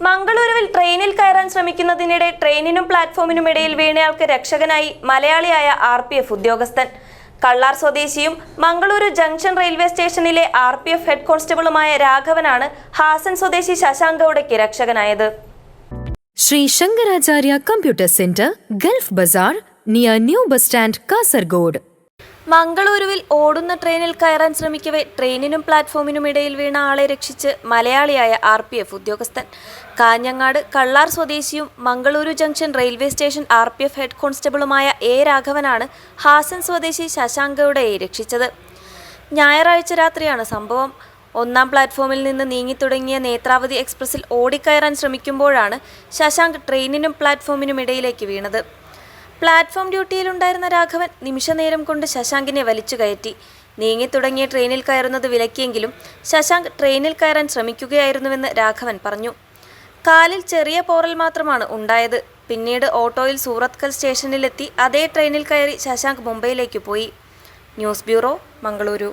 മംഗളൂരുവിൽ ട്രെയിനിൽ കയറാൻ ശ്രമിക്കുന്നതിനിടെ ട്രെയിനിനും പ്ലാറ്റ്ഫോമിനും ഇടയിൽ വീണയാൾക്ക് രക്ഷകനായി മലയാളിയായ ആർ പി എഫ് ഉദ്യോഗസ്ഥൻ കള്ളാർ സ്വദേശിയും മംഗളൂരു ജംഗ്ഷൻ റെയിൽവേ സ്റ്റേഷനിലെ ആർ പി എഫ് ഹെഡ് കോൺസ്റ്റബിളുമായ രാഘവനാണ് ഹാസൻ സ്വദേശി ശശാങ്ക് ഗൌഡയ്ക്ക് രക്ഷകനായത് Sri Shankaracharya Computer Centre Gulf Bazaar near new bus stand Kasargod. മംഗളൂരുവിൽ ഓടുന്ന ട്രെയിനിൽ കയറാൻ ശ്രമിക്കവേ ട്രെയിനിനും പ്ലാറ്റ്ഫോമിനും ഇടയിൽ വീണ ആളെ രക്ഷിച്ച് മലയാളിയായ ആർ പി എഫ് ഉദ്യോഗസ്ഥൻ. കാഞ്ഞങ്ങാട് കള്ളാർ സ്വദേശിയും Mangaluru junction railway station R P F head കോൺസ്റ്റബിളുമായ A രാഘവനാണ് ഹാസൻ സ്വദേശി ശശാങ്കയുടെ രക്ഷിച്ചത്. ഞായറാഴ്ച രാത്രിയാണ് സംഭവം. ഒന്നാം പ്ലാറ്റ്ഫോമിൽ നിന്ന് നീങ്ങിത്തുടങ്ങിയ നേത്രാവതി എക്സ്പ്രസിൽ ഓടിക്കയറാൻ ശ്രമിക്കുമ്പോഴാണ് ശശാങ്ക് ട്രെയിനിനും പ്ലാറ്റ്ഫോമിനും ഇടയിലേക്ക് വീണത്. പ്ലാറ്റ്ഫോം ഡ്യൂട്ടിയിലുണ്ടായിരുന്ന രാഘവൻ നിമിഷനേരം കൊണ്ട് ശശാങ്കിനെ വലിച്ചു കയറ്റി. നീങ്ങി തുടങ്ങിയ ട്രെയിനിൽ കയറുന്നത് വിലക്കിയെങ്കിലും ശശാങ്ക് ട്രെയിനിൽ കയറാൻ ശ്രമിക്കുകയായിരുന്നുവെന്ന് രാഘവൻ പറഞ്ഞു. കാലിൽ ചെറിയ പോറൽ മാത്രമാണ് ഉണ്ടായത്. പിന്നീട് ഓട്ടോയിൽ സൂറത്കൽ സ്റ്റേഷനിലെത്തി അതേ ട്രെയിനിൽ കയറി ശശാങ്ക് മുംബൈയിലേക്ക് പോയി. News bureau Mangaluru.